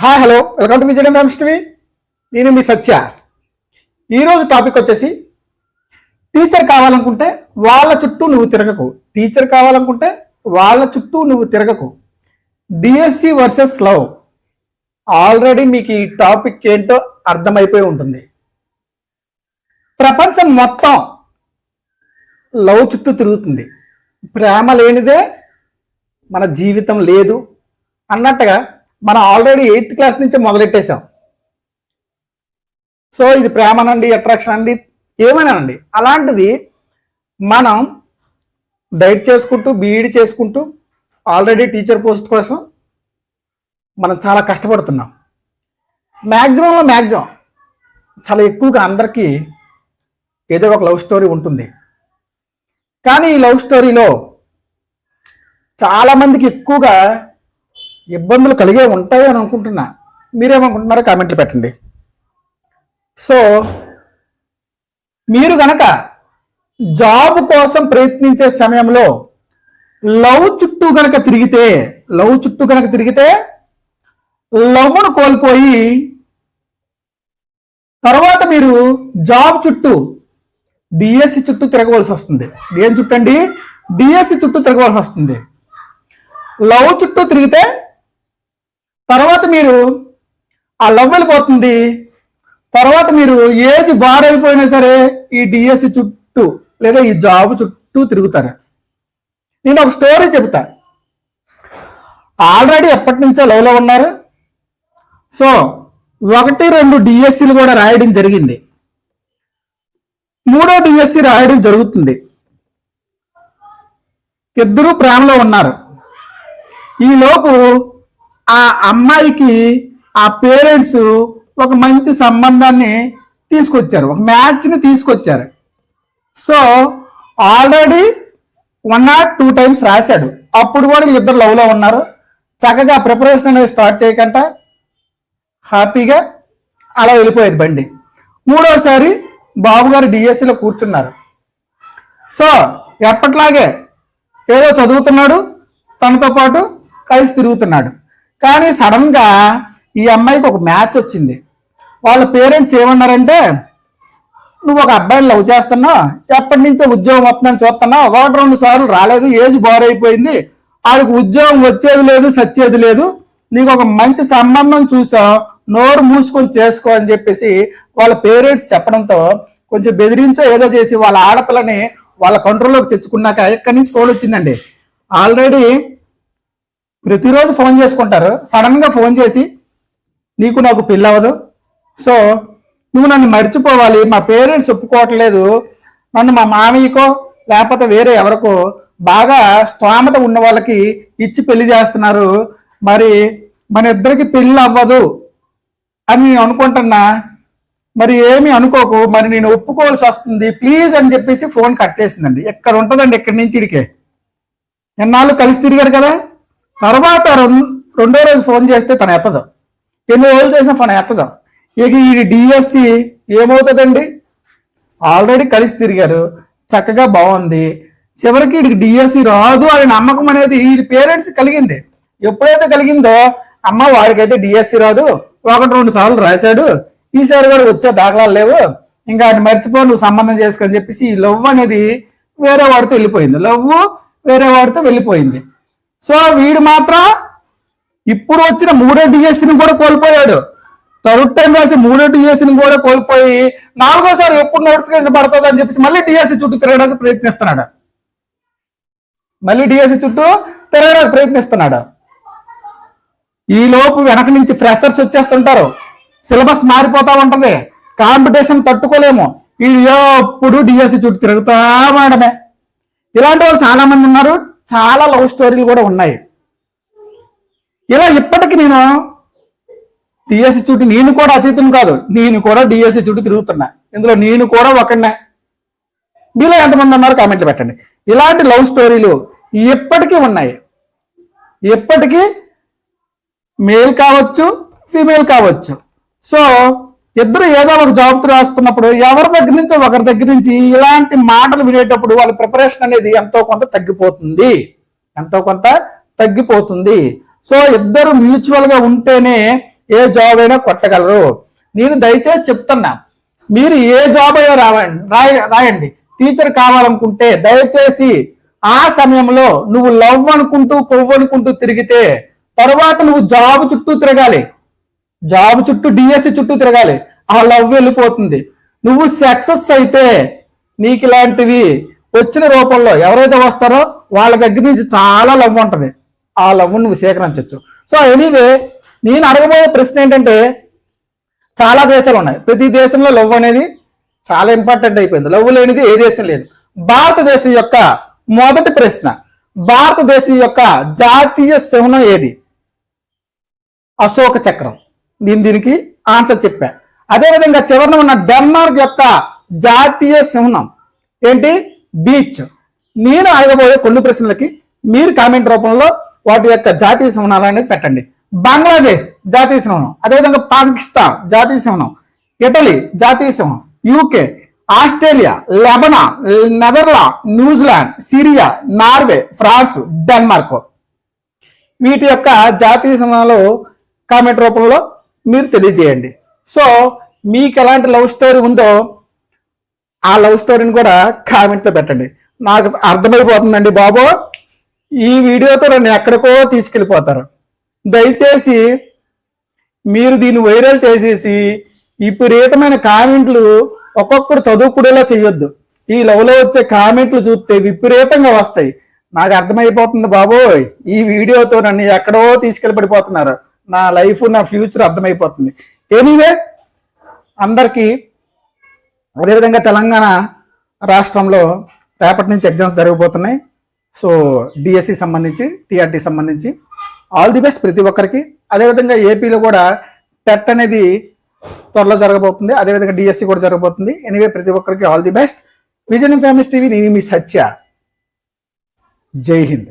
Hi hello welcome to Vijay TV నేను మీ సత్య. ఈరోజు టాపిక్ వచ్చేసి టీచర్ కావాలనుకుంటే వాళ్ళ చుట్టూ నువ్వు తిరగకు. టీచర్ కావాలనుకుంటే వాళ్ళ చుట్టూ నువ్వు తిరగకు. డిఎస్సి వర్సెస్ లవ్ ఆల్రెడీ మీకు ఈ టాపిక్ ఏంటో అర్థమైపోయి ఉంటుంది. ప్రపంచం మొత్తం లవ్ చుట్టూ తిరుగుతుంది. ప్రేమ లేనిదే మన జీవితం లేదు. అన్నట్టుగా మనం ఆల్రెడీ ఎయిత్ క్లాస్ నుంచి మొదలెట్టేశాం. సో ఇది ప్రేమనండి అట్రాక్షన్ అండి ఏమైనానండి? అలాంటిది మనం డైట్ చేసుకుంటూ బీఈడి చేసుకుంటూ ఆల్రెడీ టీచర్ పోస్ట్ కోసం మనం చాలా కష్టపడుతున్నాం. మ్యాక్సిమంలో మ్యాక్సిమం చాలా ఎక్కువగా అందరికీ ఏదో ఒక లవ్ స్టోరీ ఉంటుంది. కానీ ఈ లవ్ స్టోరీలో చాలామందికి ఎక్కువగా ఇబ్బందులు కలిగే ఉంటాయి అని అనుకుంటున్నా. మీరేమనుకుంటున్నారో కామెంట్లు పెట్టండి. సో మీరు గనక జాబ్ కోసం ప్రయత్నించే సమయంలో లవ్ చుట్టూ కనుక తిరిగితే లవ్ చుట్టూ కనుక తిరిగితే లవ్ను కోల్పోయి తర్వాత మీరు జాబ్ చుట్టూ డిఎస్సి చుట్టూ తిరగవలసి వస్తుంది. దేని చుట్టూ అండి డిఎస్సి చుట్టూ తిరగవలసి వస్తుంది. లవ్ చుట్టూ తిరిగితే తర్వాత మీరు ఆ లవ్ వెళ్ళిపోతుంది తర్వాత మీరు ఏజ్ బార్ అయిపోయినా సరే ఈ డిఎస్సి చుట్టూ లేదా ఈ జాబ్ చుట్టూ తిరుగుతారు. నేను ఒక స్టోరీ చెబుతా. ఆల్రెడీ ఎప్పటి నుంచో లవ్లో ఉన్నారు. సో ఒకటి రెండు డిఎస్సీలు కూడా రాయడం జరిగింది. మూడో డిఎస్సి రాయడం జరుగుతుంది. ఇద్దరు ప్రేమలో ఉన్నారు. ఈ లోపు ఆ అమ్మాయికి ఆ పేరెంట్స్ ఒక మంచి సంబంధాన్ని తీసుకొచ్చారు. ఒక మ్యాచ్ని తీసుకొచ్చారు. So already one or two times రాశాడు. అప్పుడు కూడా ఇద్దరు లవ్లో ఉన్నారు. చక్కగా ప్రిపరేషన్ అనేది స్టార్ట్ చేయకుండా హ్యాపీగా అలా వెళ్ళిపోయేది బండి. మూడోసారి బాబు గారు డిఎస్సిలో కూర్చున్నారు. సో ఎప్పట్లాగే ఏదో చదువుతున్నాడు. తనతో పాటు కలిసి తిరుగుతున్నాడు. కానీ సడన్గా ఈ అమ్మాయికి ఒక మ్యాచ్ వచ్చింది. వాళ్ళ పేరెంట్స్ ఏమన్నారంటే నువ్వు ఒక అబ్బాయిని లవ్ చేస్తున్నావు ఎప్పటి నుంచో ఉద్యోగం వస్తుందని చూస్తున్నావు ఒకటి రెండు సార్లు రాలేదు ఏజ్ బోరైపోయింది వాళ్ళకి ఆడికి ఉద్యోగం వచ్చేది లేదు సచ్చేది లేదు నీకు ఒక మంచి సంబంధం చూసావు నోరు మూసుకొని చేసుకో అని చెప్పేసి వాళ్ళ పేరెంట్స్ చెప్పడంతో కొంచెం బెదిరించో ఏదో చేసి వాళ్ళ ఆడపిల్లని వాళ్ళ కంట్రోల్లోకి తెచ్చుకున్నాక ఎక్కడి నుంచి ఫోన్ వచ్చిందండి. ఆల్రెడీ ప్రతిరోజు ఫోన్ చేసుకుంటారు. సడన్గా ఫోన్ చేసి నీకు నాకు పెళ్ళి అవ్వదు సో నువ్వు నన్ను మర్చిపోవాలి. మా పేరెంట్స్ ఒప్పుకోవట్లేదు. నన్ను మా మామయ్యకో లేకపోతే వేరే ఎవరికో బాగా స్తోమత ఉన్న వాళ్ళకి ఇచ్చి పెళ్ళి చేస్తున్నారు. మరి మన ఇద్దరికి పెళ్ళి అవ్వదు అని నేను అనుకుంటున్నా. మరి ఏమి అనుకోకు. మరి నేను ఒప్పుకోవాల్సి వస్తుంది. ప్లీజ్ అని చెప్పేసి ఫోన్ కట్ చేసిందండి. ఎక్కడ ఉంటుందండి? ఇక్కడి నుంచి ఇడికే? ఎన్నాళ్ళు కలిసి తిరిగారు కదా? తర్వాత రెండో రోజు ఫోన్ చేస్తే తను ఎత్తదు. ఎన్ని రోజులు చేసినా ఫోన్ ఎత్తదు. ఇక ఈ డిఎస్సి ఏమవుతుందండి? ఆల్రెడీ కలిసి తిరిగారు. చక్కగా బాగుంది. చివరికి వీడికి డిఎస్సి రాదు అనే నమ్మకం అనేది ఈ పేరెంట్స్ కలిగింది. ఎప్పుడైతే కలిగిందో అమ్మ వాడికైతే డిఎస్సి రాదు. ఒకటి రెండు సార్లు రాశాడు. ఈసారి కూడా వచ్చే దాఖలాలు లేవు. ఇంకా ఆయన మర్చిపో నువ్వు సంబంధం చేసుకొని చెప్పేసి ఈ లవ్ అనేది వేరే వాడితో వెళ్ళిపోయింది. లవ్ వేరే వాడితో వెళ్ళిపోయింది. సో వీడు మాత్రం ఇప్పుడు వచ్చిన మూడో డిఎస్సిని కూడా కోల్పోయాడు. థర్డ్ టైం రాసి మూడో డిఎస్సిని కూడా కోల్పోయి నాలుగోసారి ఎప్పుడు నోటిఫికేషన్ పడుతుంది అని చెప్పేసి మళ్ళీ డిఎస్సి చుట్టూ తిరగడానికి ప్రయత్నిస్తున్నాడు. మళ్ళీ డిఎస్సి చుట్టూ తిరగడానికి ప్రయత్నిస్తున్నాడు. ఈ లోపు వెనక నుంచి ఫ్రెషర్స్ వచ్చేస్తుంటారు. సిలబస్ మారిపోతా ఉంటది. కాంపిటీషన్ తట్టుకోలేము. ఇది ఎప్పుడు డిఎస్సి చుట్టూ తిరుగుతా మేడమే ఇలాంటి వాళ్ళు చాలా మంది ఉన్నారు. చాలా లవ్ స్టోరీలు కూడా ఉన్నాయి. ఇలా ఇప్పటికి నేను డిఎస్సి చుట్టూ నేను కూడా అతీతం కాదు నేను కూడా డిఎస్సి చుట్టూ తిరుగుతున్నా. ఇందులో నేను కూడా ఒకనే మీలో ఎంతమంది ఉన్నారు కామెంట్లు పెట్టండి. ఇలాంటి లవ్ స్టోరీలు ఇప్పటికీ ఉన్నాయి. ఎప్పటికీ మేల్ కావచ్చు ఫీమేల్ కావచ్చు. సో ఇద్దరు ఏదో ఒక జాబ్ రాస్తున్నప్పుడు ఎవరి దగ్గర నుంచి ఒకరి దగ్గర నుంచి ఇలాంటి మాటలు వినేటప్పుడు వాళ్ళ ప్రిపరేషన్ అనేది ఎంతో కొంత తగ్గిపోతుంది. ఎంతో కొంత తగ్గిపోతుంది. సో ఇద్దరు మ్యూచువల్గా ఉంటేనే ఏ జాబ్ అయినా కొట్టగలరు. నేను దయచేసి చెప్తున్నా మీరు ఏ జాబ్ అయినా రావండి రాయ రాయండి. టీచర్ కావాలనుకుంటే దయచేసి ఆ సమయంలో నువ్వు లవ్ అనుకుంటూ కొవ్వు అనుకుంటూ తిరిగితే తర్వాత నువ్వు జాబ్ చుట్టూ తిరగాలి. జాబ్ చుట్టూ డిఎస్సి చుట్టూ తిరగాలి. ఆ లవ్ వెళ్ళిపోతుంది. నువ్వు సక్సెస్ అయితే నీకు ఇలాంటివి వచ్చిన రూపంలో ఎవరైతే వస్తారో వాళ్ళ దగ్గర నుంచి చాలా లవ్ ఉంటుంది. ఆ లవ్ నువ్వు సేకరించవచ్చు సో ఎనీవే నేను అడగబోయే ప్రశ్న ఏంటంటే చాలా దేశాలు ఉన్నాయి. ప్రతి దేశంలో లవ్ అనేది చాలా ఇంపార్టెంట్ అయిపోయింది. లవ్ లేనిది ఏ దేశం లేదు. భారతదేశం యొక్క మొదటి ప్రశ్న భారతదేశం యొక్క జాతీయ సింహం ఏది? అశోక చక్రం. దీని దీనికి ఆన్సర్ చెప్పా. అదేవిధంగా చివరన ఉన్న డెన్మార్క్ యొక్క జాతీయ సింహం ఏంటి? బీచ్. నేను అడగబోయే కొన్ని ప్రశ్నలకి మీరు కామెంట్ రూపంలో వాటి యొక్క జాతీయ సింహనాలు అనేది పెట్టండి. బంగ్లాదేశ్ జాతీయ సింహం. అదేవిధంగా పాకిస్తాన్ జాతీయ సింహం. ఇటలీ జాతీయ సింహం. UK Australia Lebanon Netherland New Zealand Syria Norway France Denmark. వీటి యొక్క జాతీయ సింహాలు కామెంట్ రూపంలో మీరు తెలియజేయండి. సో మీకు ఎలాంటి లవ్ స్టోరీ ఉందో ఆ లవ్ స్టోరీని కూడా కామెంట్లో పెట్టండి. నాకు అర్థమైపోతుందండి బాబు. ఈ వీడియోతో నన్ను ఎక్కడికో తీసుకెళ్ళిపోతారు. దయచేసి మీరు దీన్ని వైరల్ చేసేసి విపరీతమైన కామెంట్లు ఒక్కొక్కడు చదువుకునేలా చేయొద్దు. ఈ లవ్లో వచ్చే కామెంట్లు చూస్తే విపరీతంగా వస్తాయి. నాకు అర్థమైపోతుంది బాబోయ్. ఈ వీడియోతో నన్ను ఎక్కడో తీసుకెళ్ళిపడిపోతున్నారు. నా లైఫ్ నా ఫ్యూచర్ అర్థమైపోతుంది. ఎనీవే అందరికీ అదేవిధంగా తెలంగాణ రాష్ట్రంలో రేపటి నుంచి ఎగ్జామ్స్ జరగబోతున్నాయి. సో డిఎస్సి సంబంధించి టీఆర్టీ సంబంధించి ఆల్ ది బెస్ట్ ప్రతి ఒక్కరికి. అదేవిధంగా ఏపీలో కూడా టెట్ అనేది త్వరలో జరగబోతుంది. అదేవిధంగా డిఎస్సి కూడా జరగబోతుంది. ఎనీవే ప్రతి ఒక్కరికి all the best Vijayan families TV నేను మీ సత్య. జై హింద్.